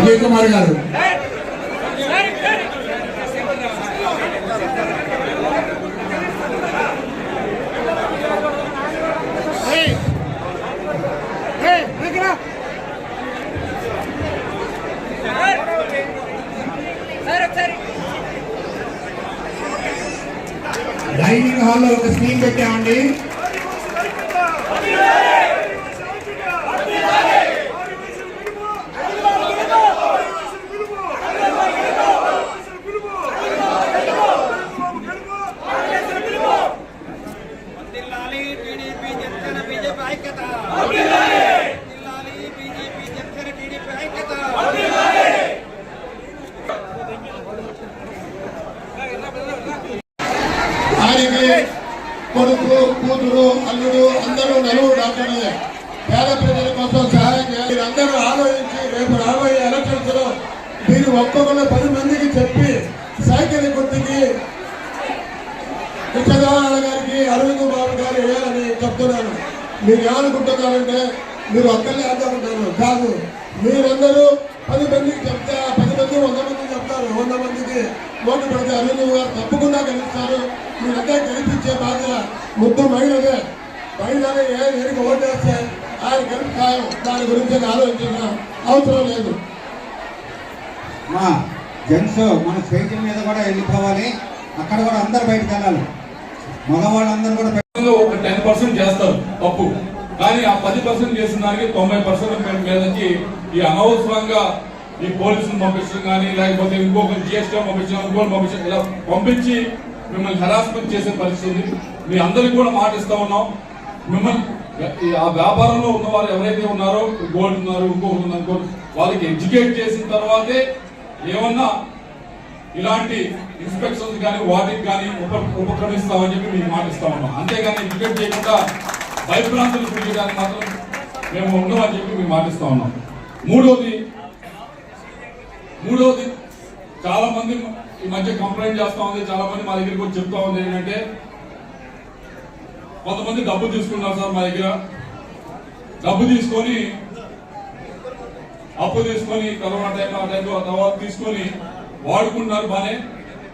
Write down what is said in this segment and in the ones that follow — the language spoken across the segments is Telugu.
విజయ్ కుమార్ గారు. డైనింగ్ హాల్లో ఒక స్క్రీన్ పెట్టామండి జిల్లాలి టీడీపీ జనసేన బీజేపీ ఐక్యత జిల్లాలి బీజేపీ జనసేన టీడీపీ ఐక్యత ఆయనకి కొడుకు కూతురు అల్లుడు అందరూ నలుగురు పేద ప్రజల కోసం సహాయం చేయాలి. మీరందరూ ఆలోచించి రేపు రాబోయే ఎలక్షన్స్లో మీరు ఒక్కొక్కరు పది మందికి చెప్పి సైకిల్ గుర్తుకి కృష్ణదేవరాయ గారికి అరవింద్ బాబు గారు వేయాలని చెప్తున్నాను. మీరు ఏమనుకుంటున్నారంటే మీరు ఒక్కరిని వేద్దామంటారు కాదు మీరందరూ పది మందికి చెప్తే పది మంది వంద మంది చెప్తారు. వంద మందికి ఓటు పెడితే అరవింద్ గారు తప్పకుండా గెలుస్తారు. మీరంతా గెలిపించే బాధ్యత ముద్దు మహిళదే మహిళలు ఏ దేనికి ఓటేస్తే ఆయన గెలుపు ఖాయం? దాని గురించి ఆలోచించిన అవసరం లేదు. మా జెంట్స్ మన స్టేజ్ మీద కూడా వెళ్ళిపోవాలి. అక్కడ కూడా అందరు బయటకు వెళ్ళాలి. మగవాళ్ళందరూ కూడా ఒక టెన్ పర్సెంట్ చేస్తారు తప్పు. కానీ ఆ పది పర్సెంట్ చేసిన దానికి తొంభై పర్సెంట్ మీదకి ఈ అనవసరంగా ఈ పోలీసులు పంపించడం కానీ లేకపోతే ఇంకొక జిఎస్టీ పంపించడం ఇంకోటి పంపించడం ఇలా పంపించి మిమ్మల్ని హెరాస్మెంట్ చేసే పరిస్థితి మీ అందరికి కూడా మాట ఇస్తా ఉన్నాం. మిమ్మల్ని ఆ వ్యాపారంలో ఉన్న వారు ఎవరైతే ఉన్నారో గోల్డ్ ఉన్నారు ఇంకొకటి ఉన్నారు వాళ్ళకి ఎడ్యుకేట్ చేసిన తర్వాతే ఏమన్నా ఇలాంటి ఇన్స్పెక్షన్స్ కానీ వాటికి కానీ ఉప ఉపక్రమిస్తామని చెప్పి మేము మాటిస్తా ఉన్నాం. అంతేగాని ఎడ్యుకేట్ చేయకుండా భయభ్రాంతులు చేయడానికి మాత్రం మేము ఉండమని చెప్పి మేము మాటిస్తా ఉన్నాం. మూడోది మూడోది చాలా మంది ఈ మధ్య కంప్లైంట్ చేస్తా ఉంది చాలా మంది మా దగ్గరికి వచ్చి చెప్తా ఉంది ఏంటంటే కొంతమంది డబ్బు తీసుకున్నారు సార్ మా దగ్గర. డబ్బు తీసుకొని అప్పు తీసుకొని కరోనా టైం ఆ టైంలో తర్వాత తీసుకొని వాడుకుంటున్నారు బానే.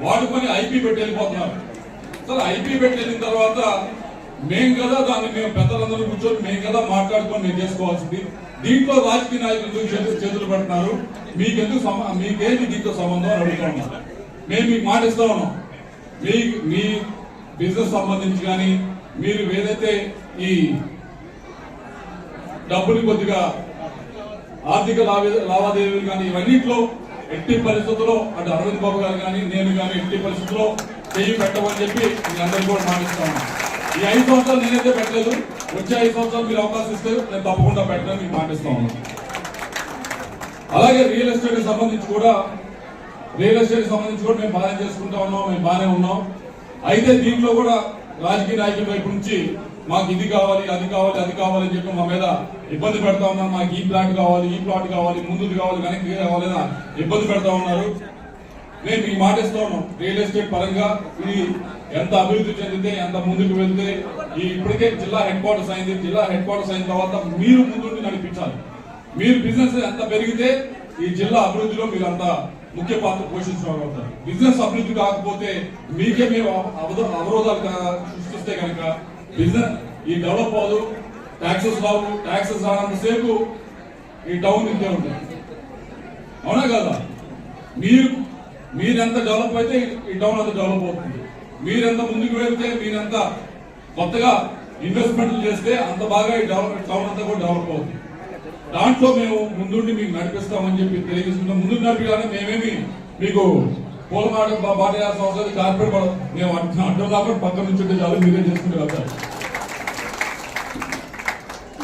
వాడుకొని ఐపీ పెట్టి వెళ్ళిపోతున్నారు. ఐపీ పెట్టి వెళ్ళిన తర్వాత మేం కదా దాన్ని మేము పెద్దలందరూ కూర్చొని మేము కదా మాట్లాడుకొని మేము చేసుకోవాల్సింది. దీంట్లో రాజకీయ నాయకులు చేతులు చేతులు పెడుతున్నారు? మీకెందుకు సంబ- మీకేమి దీంతో సంబంధం అని అడుగుతా ఉన్నాం. మేము మీకు మాట ఇస్తా ఉన్నాం. మీ మీ బిజినెస్ సంబంధించి కానీ మీరు ఏదైతే ఈ డబ్బుని కొద్దిగా ఆర్థిక లావాదేవీలు కానీ ఇవన్నింటిలో ఎట్టి పరిస్థితుల్లో అటు అరవింద్ బాబు గారు కానీ నేను కానీ ఎట్టి పరిస్థితుల్లో చెయ్యి పెట్టమని చెప్పి మీ అందరికీ కూడా మాటిస్తాను ఈ ఐదు సంవత్సరాలు నేనైతే పెట్టలేదు. వచ్చే ఐదు సంవత్సరాలు మీరు అవకాశం ఇస్తే నేను తప్పకుండా పెట్టడం మీకు మాటిస్తా ఉన్నాను అలాగే రియల్ ఎస్టేట్ సంబంధించి కూడా రియల్ ఎస్టేట్ సంబంధించి కూడా మేము బాగా చేసుకుంటా ఉన్నాం మేము బాగానే ఉన్నాం. అయితే దీంట్లో కూడా రాజకీయ నాయకుల వైపు నుంచి మాకు ఇది కావాలి అది కావాలి అది కావాలి అని చెప్పి మా మీద ఇబ్బంది పెడతా ఉన్నారు. మాకు ఈ ప్లాట్ కావాలి ఈ ప్లాట్ కావాలి ముందుది కావాలి వెనక్కి కావాలి ఇబ్బంది పెడతా ఉన్నారు. నేను మీకు మాట ఇస్తాను ఉన్నాం. రియల్ ఎస్టేట్ పరంగా ఇది ఎంత అభివృద్ధి చెందితే ఎంత ముందుకు వెళ్తే ఈ ఇప్పటికే జిల్లా హెడ్ క్వార్టర్స్ అయింది. జిల్లా హెడ్ క్వార్టర్స్ అయిన తర్వాత మీరు ముందుండి నడిపించాలి. మీరు బిజినెస్ ఎంత పెరిగితే ఈ జిల్లా అభివృద్ధిలో మీరు అంత ముఖ్య పాత్ర పోషించగలుగుతారు బిజినెస్ అభివృద్ధి కాకపోతే మీకే మేము అవరోధాలు సృష్టిస్తే కనుక బిజినెస్ ఈ డెవలప్ అవ్వదు. ట్యాక్సెస్ రావు. ట్యాక్సెస్ రానంతసేపు ఈ టౌన్ ఇంతే ఉంటుంది. అవునా కదా? మీరు మీరెంత డెవలప్ అయితే ఈ టౌన్ అంత డెవలప్ అవుతుంది. మీరెంత ముందుకు వెళ్తే మీరెంత కొత్తగా ఇన్వెస్ట్మెంట్లు చేస్తే అంత బాగా ఈ డెవలప్ టౌన్ అంతా కూడా డెవలప్ అవుతుంది. దాంట్లో మేము ముందుండి మీకు నడిపిస్తామని చెప్పి తెలియజేస్తున్నాం. ముందు నడిపిగానే మేమేమి మీకు పూలమాట బాట చేయాల్సిన అవసరం కార్పొరేట్ మేము అడ్డం అడ్డం కాకుండా పక్కన నుంచి ఉంటే చాలు మీరే చేసుకుంటే వెళ్తారు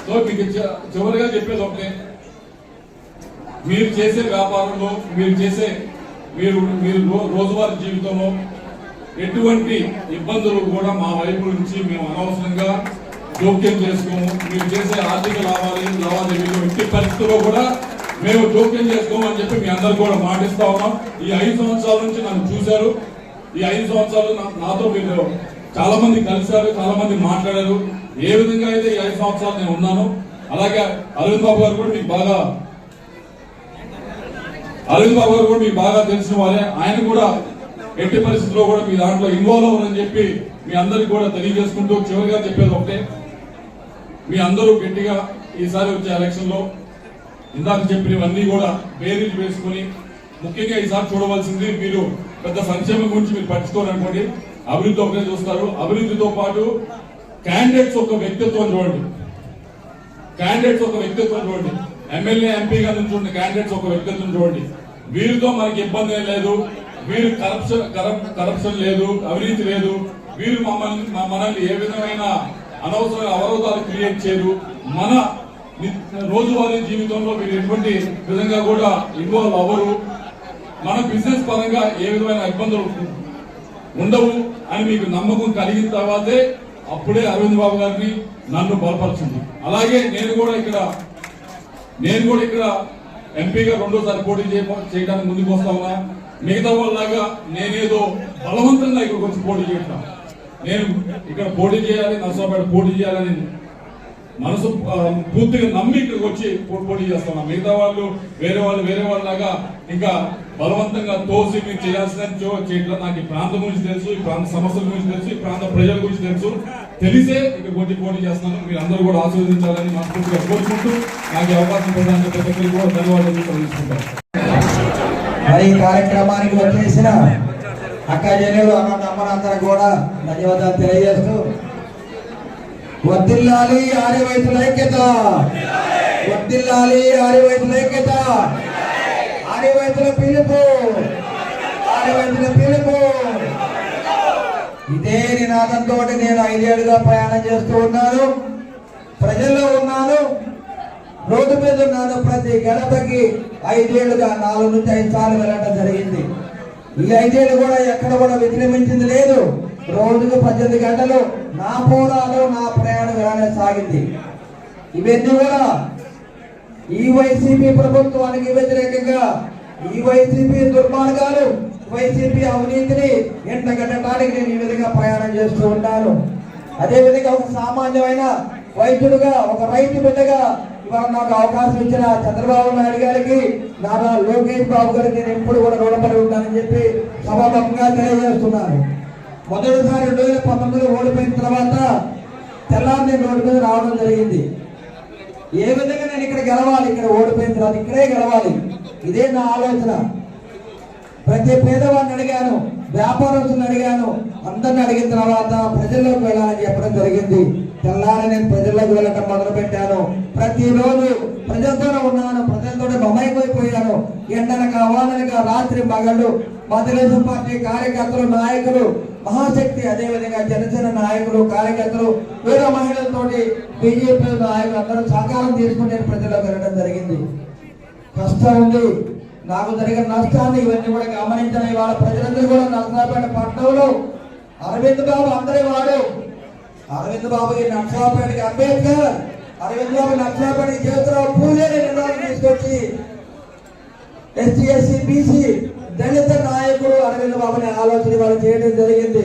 సో మీకు చ- చివరిగా చెప్పేది ఒకటే. మీరు చేసే వ్యాపారంలో మీరు చేసే మీరు మీరు రోజువారి రోజువారీ జీవితంలో ఎటువంటి ఇబ్బందులు కూడా మా వైపు నుంచి మేము అనవసరంగా జోక్యం చేసుకోము. మీరు చేసే ఆర్థిక లావాదేవీ లావాదేవీలు ఎట్టి పరిస్థితుల్లో కూడా మేము జోక్యం చేసుకోమని చెప్పి మీ అందరు కూడా మాటిస్తా ఉన్నాం. ఈ ఐదు సంవత్సరాల నుంచి నన్ను చూశారు. ఈ ఐదు సంవత్సరాలు నాతో మీరు చాలా మంది కలిశారు చాలా మంది మాట్లాడారు. ఏ విధంగా అయితే ఈ ఐదు సంవత్సరాలు నేను ఉన్నాను అలాగే అరవింద్ బాబు గారు కూడా మీకు బాగా అరవింద్ బాబు గారు కూడా మీకు బాగా తెలిసిన వాళ్ళే ఆయన కూడా ఎట్టి పరిస్థితుల్లో కూడా మీ దాంట్లో ఇన్వాల్వ్ అవ్వరని చెప్పి మీ అందరికి కూడా తెలియజేసుకుంటూ చివరిగా చెప్పేది ఒకటే. మీ అందరూ గట్టిగా ఈసారి వచ్చే ఎలక్షన్లో ఇందాక చెప్పినవన్నీ కూడా బేరీలు వేసుకుని ముఖ్యంగా ఈసారి చూడవలసింది మీరు పెద్ద సంక్షేమం గురించి మీరు పట్టించుకోరు అనుకోండి. అభివృద్ధి ఒకటే చూస్తారు. అభివృద్ధితో పాటు క్యాండిడేట్స్ ఒక వ్యక్తిత్వం చూడండి. క్యాండిడేట్స్ ఒక వ్యక్తిత్వం చూడండి. ఎమ్మెల్యే ఎంపీగా నుంచి ఉన్న క్యాండిడేట్స్ ఒక వ్యక్తిత్వం చూడండి. వీరితో మనకి ఇబ్బంది ఏం లేదు. వీరు కరప్షన్ కరప్షన్ లేదు అవినీతి లేదు. వీరు మమ్మల్ని మనల్ని ఏ విధమైన అనవసర అవరోధాలు క్రియేట్ చేయరు. మన రోజువారీ జీవితంలో మీరు ఎటువంటి విధంగా కూడా ఇన్వాల్వ్ అవ్వరు. మన బిజినెస్ పరంగా ఏ విధమైన ఇబ్బందులు ఉండవు అని మీకు నమ్మకం కలిగిన తర్వాతే అప్పుడే అరవింద్ బాబు గారిని నన్ను బలపరచింది అలాగే నేను కూడా ఇక్కడ నేను కూడా ఇక్కడ ఎంపీగా రెండోసారి పోటీ చేయ- చేయడానికి ముందుకు వస్తా ఉన్నా. మిగతా వాళ్ళలాగా నేనేదో బలవంతంగా ఇక్కడికి వచ్చి పోటీ చేయటం నేను ఇక్కడ పోటీ చేయాలి నర్సాపేట పోటీ చేయాలని మనసు పూర్తిగా నమ్మి ఇక్కడికి వచ్చి పోటీ చేస్తున్నా. మిగతా వాళ్ళు వేరే వాళ్ళు వేరే వాళ్ళలాగా ఇంకా బలవంతంగా తోసి మీరు చేయాల్సిన చేయట్లేదు నాకు ఈ ప్రాంతం గురించి తెలుసు ఈ ప్రాంత సమస్యల గురించి తెలుసు ఈ ప్రాంత ప్రజల గురించి తెలుసు. తెలిసే ఇక పోటీ పోటీ చేస్తున్నాను. మీరు అందరూ కూడా ఆశీర్వదించాలని మనస్ఫూర్తిగా కోరుకుంటూ నాకు అవకాశం ప్రదానికి ప్రతి ఒక్కరికి కూడా ధన్యవాదాలు తెలుసుకుంటాను మరి కార్యక్రమానికి వచ్చేసిన అక్కడ జనులు అన్న తమ్మనందరూ కూడా ధన్యవాదాలు తెలియజేస్తూ వర్దిల్లాలి ఆరి ఐక్యత. వర్దిల్లాలి ఆరివైపు ఐక్యత. ఆరి పిలుపు. ఆరి పిలుపు. ఇదే నినాదంతో నేను ఐదేళ్ళుగా ప్రయాణం చేస్తూ ఉన్నాను. ప్రజల్లో ఉన్నాను. రోడ్డు మీద ఉన్నాను. ప్రతి గడపకి ఐదేళ్ళుగా నాలుగు నుంచి ఐదు సార్లు వెళ్ళడం జరిగింది. ఈ ఐదేళ్ళు కూడా ఎక్కడ కూడా విక్రమించింది లేదు. రోజుకు పద్దెనిమిది గంటలు నా పోరాటం నా ప్రయాణం ఇలానే సాగింది. ఇవన్నీ కూడా ఈ వైసీపీ ప్రభుత్వానికి వ్యతిరేకంగా ఈ వైసీపీ దుర్మార్గాలు వైసీపీ అవినీతిని ఎండగట్టడానికి నేను ఈ విధంగా ప్రయాణం చేస్తూ ఉంటాను. అదే విధంగా ఒక సామాన్యమైన వైద్యుడుగా ఒక రైతు బిడ్డగా ఇవాళ నాకు అవకాశం ఇచ్చిన చంద్రబాబు నాయుడు గారికి నారా లోకేష్ బాబు గారికి నేను ఎప్పుడు కూడా రుణపడి ఉంటానని చెప్పి సభాముఖంగా తెలియజేస్తున్నాను మొదటిసారి రెండు వేల పంతొమ్మిదిలో ఓడిపోయిన తర్వాత తెల్లారి నేను రోడ్డు మీద రావడం జరిగింది. ఏ విధంగా నేను ఇక్కడ గెలవాలి? ఇక్కడ ఓడిపోయిన తర్వాత ఇక్కడే గెలవాలి. ఇదే నా ఆలోచన. ప్రతి పేదవాడిని అడిగాను వ్యాపారస్తులను అడిగాను అందరిని అడిగిన తర్వాత ప్రజల్లోకి వెళ్ళాలని చెప్పడం జరిగింది. తెల్లారి నేను ప్రజల్లోకి వెళ్ళటం మొదలుపెట్టాను. ప్రతిరోజు ప్రజలతోనే ఉన్నాను ప్రజలతోనే మమైపోయిపోయాను ఎండనక వాననక రాత్రి మగళ్ళు మా తెలుగుదేశం పార్టీ కార్యకర్తలు నాయకులు మహాశక్తి అదేవిధంగా జనసేన నాయకులు కార్యకర్తలు వేరే మహిళలతోటి బీజేపీ నాయకులు అందరూ సహకారం తీసుకుని నేను వెళ్ళడం జరిగింది. కష్టం ఉంది. నాకు జరిగిన నష్టాన్ని ఇవన్నీ కూడా గమనించిన ఇవాళ ప్రజలందరూ కూడా నర్సరాపేట పట్టణంలో అరవింద్ బాబు అందరి వాడు అరవింద్ బాబుకి నర్సరాపేటకి అంబేద్కర్. అరవింద్ బాబు జ్యోతిరావు పూజని నిర్ణయం తీసుకొచ్చి ఎస్సీ ఎస్సీ బీసీ దళిత నాయకుడు అరవింద్ బాబుని ఆలోచన వాళ్ళు చేయడం జరిగింది.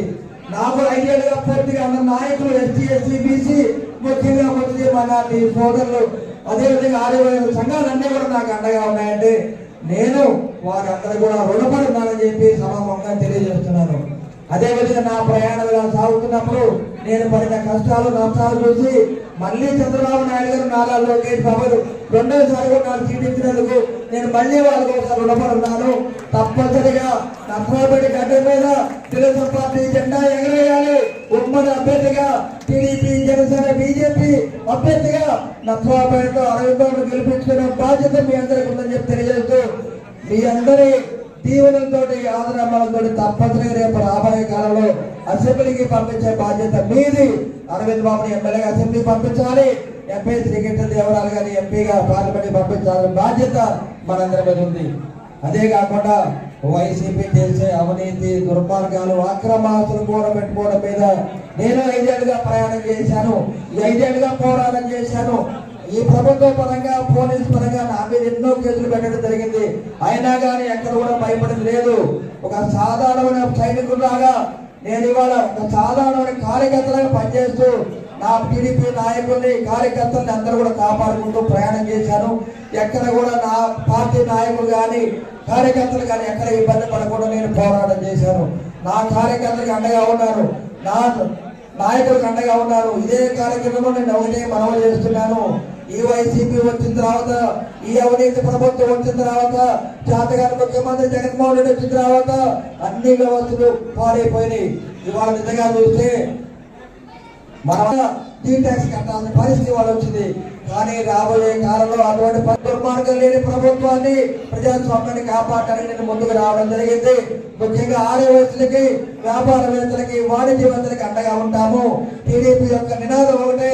నాకు ఐదేళ్ళుగా పూర్తిగా ఉన్న నాయకులు ఎస్సీ ఎస్సీ బీసీ ముఖ్యంగా ముస్లిం మైనార్టీ సోదరులు అదేవిధంగా ఆదివారం సంఘాలన్నీ కూడా నాకు అండగా ఉన్నాయండి. నేను వారందరూ కూడా రుణపడి చెప్పి సమామంగా తెలియజేస్తున్నాను. అదేవిధంగా నా ప్రయాణం సాగుతున్నప్పుడు నేను పడిన కష్టాలు నష్టాలు చూసి మళ్ళీ చంద్రబాబు నాయుడు గారు నారా లోకేష్ బాబు రెండోసారి కూడా నాకు సీట్ నేను మళ్ళీ వాళ్ళ కోసం రుణపడి ఉన్నాను తప్పనిసరిగా నష్టపడి గడ్డ మీద తెలుగుదేశం పార్టీ జెండా ఎగరేయాలి. ఉమ్మడి అభ్యర్థిగా టీడీపీ జనసేన బీజేపీ అభ్యర్థిగా నర్సరాపేటలో అరవింద్ బాబును గెలిపించుకునే బాధ్యత మీ అందరికీ ఉందని చెప్పి తెలియజేస్తూ మీ అందరి దీవెనలతో ఆదరమ్మలతో తప్పనిసరిగా రేపు రాబోయే కాలంలో అసెంబ్లీకి పంపించే బాధ్యత మీది. అరవింద్ బాబుని ఎమ్మెల్యేగా అసెంబ్లీ పంపించాలి. ఎంపీ శ్రీకృష్ణ దేవరాలు గారి ఎంపీగా పార్లమెంట్ పంపించాల్సిన బాధ్యత మనందరి మీద ఉంది. అదే కాకుండా వైసీపీ చేసే అవినీతి దుర్మార్గాలు అక్రమాసులు కూడా పెట్టుకోవడం మీద నేను ఐదేళ్ళుగా ప్రయాణం చేశాను. ఈ ఐదేళ్ళుగా పోరాటం చేశాను. ఈ ప్రభుత్వ పరంగా పోలీస్ పరంగా నా మీద ఎన్నో కేసులు పెట్టడం జరిగింది. అయినా కానీ ఎక్కడ కూడా భయపడింది లేదు. ఒక సాధారణమైన సైనికులాగా నేను ఇవాళ ఒక సాధారణమైన కార్యకర్తలాగా పనిచేస్తూ నా టీడీపీ నాయకుల్ని కార్యకర్తల్ని అందరూ కూడా కాపాడుకుంటూ ప్రయాణం చేశాను. ఎక్కడ కూడా నా పార్టీ నాయకులు కానీ కార్యకర్తలు కానీ ఎక్కడ ఇబ్బంది పడకుండా నేను పోరాటం చేశాను. నా కార్యకర్తలకు అండగా ఉన్నాను. నా నాయకులకు అండగా ఉన్నారు ఇదే కార్యక్రమంలో నేను ఒకటే మనవి చేస్తున్నాను. ఈ వైసీపీ వచ్చిన తర్వాత ఈ అవినీతి ప్రభుత్వం వచ్చిన తర్వాత జాతగారి ముఖ్యమంత్రి జగన్మోహన్ రెడ్డి వచ్చిన తర్వాత అన్ని వ్యవస్థలు పాడైపోయినాయి. ఇవాళ నిజంగా చూస్తే మన టీ ట్యాక్స్ కట్టాల్సిన పరిస్థితి వాళ్ళు వచ్చింది. కానీ రాబోయే కాలంలో అటువంటి దుర్మార్గం లేని ప్రభుత్వాన్ని ప్రజాస్వామ్యాన్ని కాపాడడానికి నేను ముందుకు రావడం జరిగింది. ముఖ్యంగా ఆర్యవేత్తలకి వ్యాపారవేత్తలకి వాణిజ్యవేత్తలకి అండగా ఉంటాము. టీడీపీ యొక్క నినాదం ఒకటే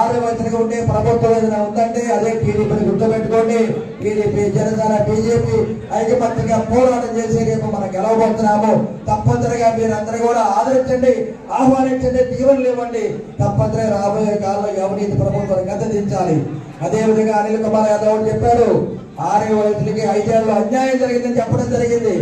ఆర్యవేత్తలకు ఉండే ప్రభుత్వం ఏదైనా ఉందంటే అదే టీడీపీని గుర్తుపెట్టుకోండి. టీడీపీ జనసేన బీజేపీ ఐకమత్యంగా పోరాటం చేసి రేపు మనం గెలవబోతున్నాము. తప్పనిసరిగా మీరందరూ కూడా ఆదరించండి. ఆహ్వానించండి దీవెనలు ఇవ్వండి. తప్పనిసరిగా రాబోయే కాలంలో అవినీతి ప్రభుత్వాన్ని గద్దెదించాలి. అదే విధంగా అనిల్ కుమార్ యాదవ్ చెప్పారు ఆరే వయసులకి ఐదేళ్ళు అన్యాయం జరిగిందని చెప్పడం జరిగింది.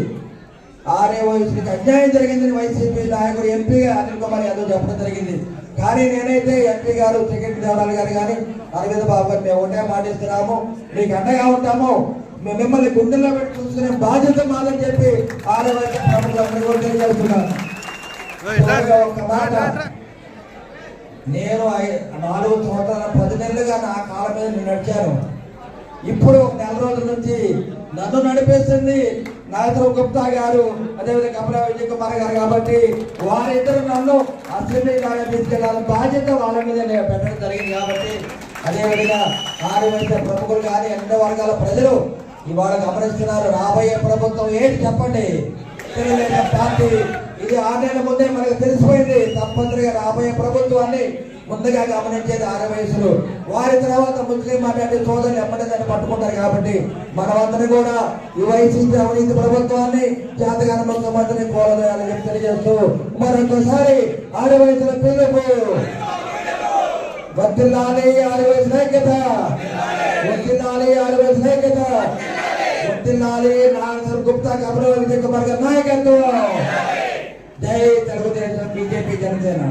ఆరే వయసులకి అన్యాయం జరిగిందని వైసీపీ నాయకుడు ఎంపీగా అనిల్ కుమార్ యాదవ్ చెప్పడం జరిగింది. కానీ నేనైతే ఎంపీ గారు టికెట్ దేవరాలు గారు కానీ అరవింద్ బాబు గారు మేము ఒకటే మాటిస్తున్నాము మీకు అండగా ఉంటాము. మేము మిమ్మల్ని గుండెల్లో పెట్టి చూసుకునే బాధ్యత మాదని చెప్పి ఆర్య వయసు కూడా తెలియజేస్తున్నాను. నేను నాలుగు సంవత్సరాల పది నెలలుగా నా కాళ్ళ మీద నేను నడిచాను. ఇప్పుడు ఒక నెల రోజుల నుంచి నన్ను నడిపేస్తుంది నాగేశ్వర గుప్తా గారు. అదేవిధంగా కమలా విజయ్ కుమార్ గారు కాబట్టి వారిద్దరు నన్ను అసెంబ్లీ దాకా తీసుకెళ్ళాలని బాధ్యత వాళ్ళ మీద పెట్టడం జరిగింది కాబట్టి అదేవిధంగా వైద్య ప్రముఖులు కానీ అన్ని వర్గాల ప్రజలు ఇవాళ గమనిస్తున్నారు. రాబోయే ప్రభుత్వం ఏంటి చెప్పండి? తెలుగుదేశం పార్టీ ఇది ఆరు నెలల ముందే మనకు తెలిసిపోయింది. తప్పనిసరిగా రాబోయే ప్రభుత్వాన్ని ముందుగా గమనించేది ఆరవయసులు వారి తర్వాత ముస్లిం అటువంటి సోదరులు ఎమ్మటి దాన్ని పట్టుకుంటారు కాబట్టి మనమందరం కూడా ఈ వైసీపీ అవినీతి ప్రభుత్వాన్ని జాతకాల ముఖ్యమంత్రిని కోరదోయాలని చెప్పి తెలియజేస్తూ మరొకసారి ఆరవయసుల పిలుపు. వర్తిల్లాలి ఆరు ఐక్యత వర్తిల్లాలి ఆరు ఐక్యత వర్తిల్లాలి నాగేశ్వర గుప్తా కమల విజయ్ కుమార్ గారి నాయకత్వం. జై తెలుగుదేశం బీజేపీ జనసేన